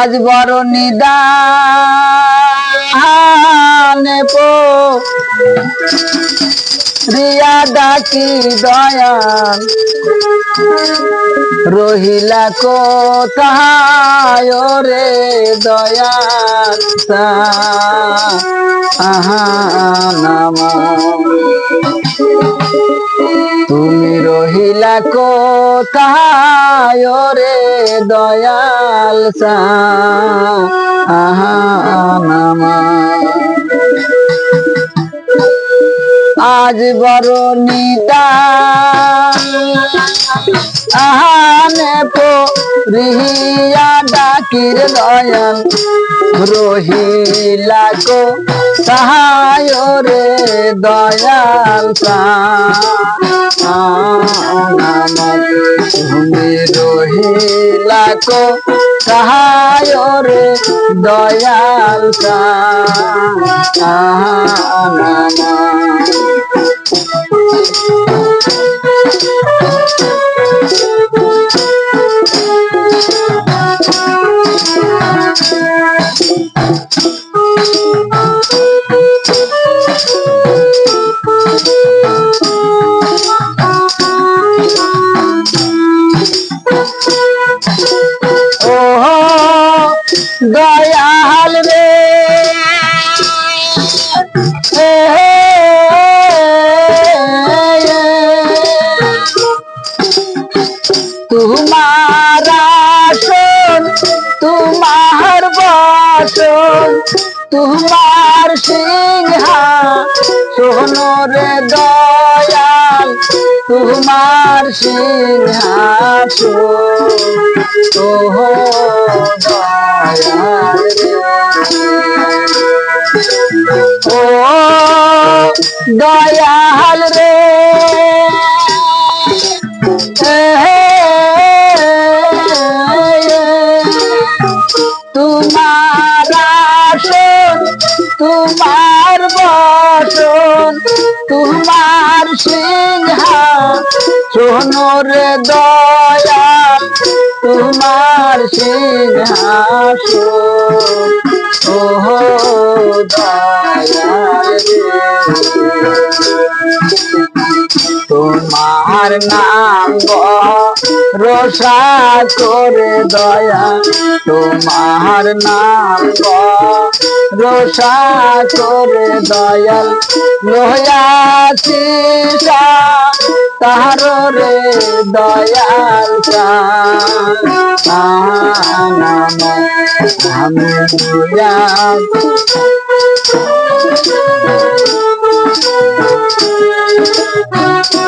আজ বড় নিদানে রিয়া ডাকি দয়াল। রহিলা কোথায় রে দয়াল আহা নামা। রহিলা কোথায় রে দয়াল আজ বড় নিদা আহানে পো ডাকির দয়াল রহিলা কো সহায় রে দয়াল তুমি রহিলা কো সহায় রে দয়াল সা ওহো বচন তোমার সিংহা শোনো রে দয়াল তোমার সিংহাসন ওহো দয়াল রে। তোমার বচন তোমার সিংহা সোনর দয়া তোমার সিংহাসন ওহো দয়া। তোমার নাম রোষা করে দয়া। তোমার নাম রোষা করে দয়াল লোহাছি তাহার রে দয়াল আমি দয়াল ওহো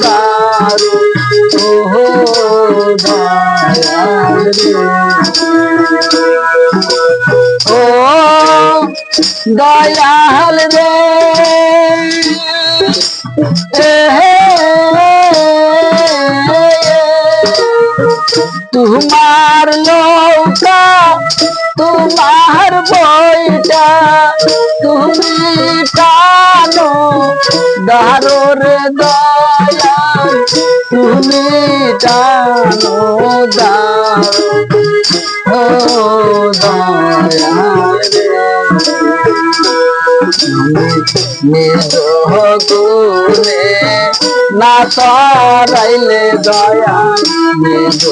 দয়াল ও দয়াল রে তোমার নৌকা তোমার বইটা তুমি কানো দারো রে দয়াল তুমি টানো দারো ও নিজ গুণে না তরাইলে দয়া নিজ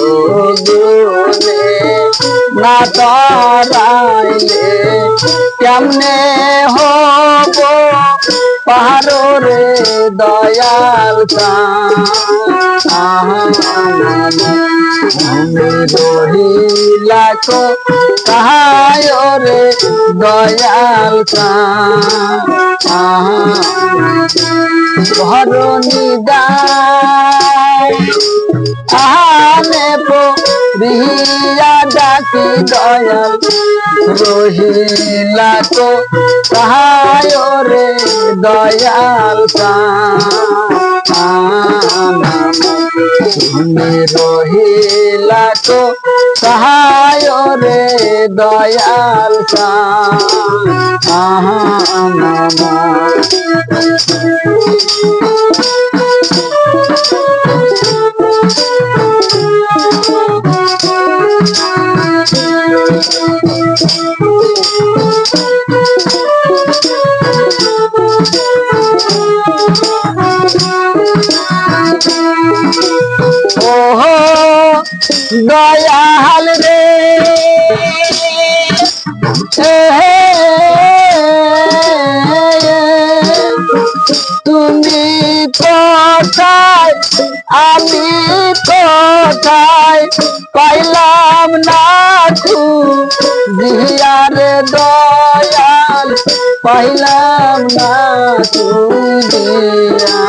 গুণে, না তরাইলে কেমনে হব? পাহাড় রে দয়াল আমি রহিলা কাহায় রে দয়াল ভরণী নিদায় দয়াল রহিলা তো কাহায় রে দয়াল তুমি রহিলা তো কাহায় রে দয়াল আহা দয়াল রে। তুমি কোথায়? আমি কোথায়? পাইলাম না দিয়ারে দয়াল। পাইলাম না দিয়া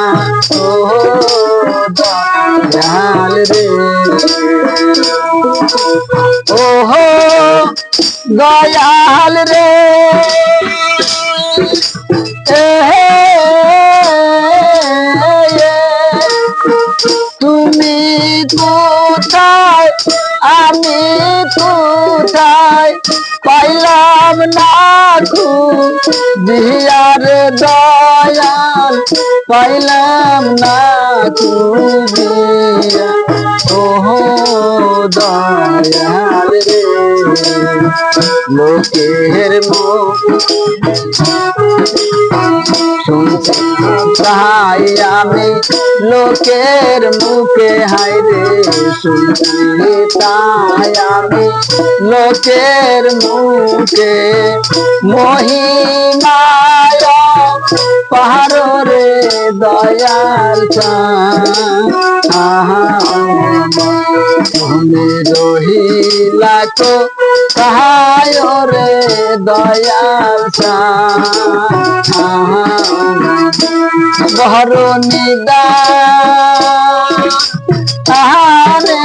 ও দয়াল রে ওহো দয়াল রে তুমি কোথায় আমি কোথায় পাইলাম না দিয়ার দয়াল পাইলাম না দিয়া ওহো, দয়াল রে। লোকের মুখ তাই আমি। লোকের মুখে হাইরে শুনছি তাই আমি। লোকের মুখে মহিমায় পাহাড় রে দয়াল তুমি রহিলা তো কাহায় রে দয়াল বহর নিদা। আহারে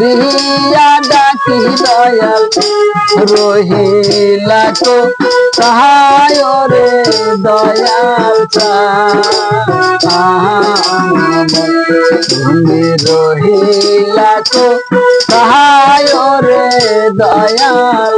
রিয়া ডাকি দয়াল রহিলা তো কাহায় রে দয়াল তুমি রহিলা তো কাহায় রে দয়াল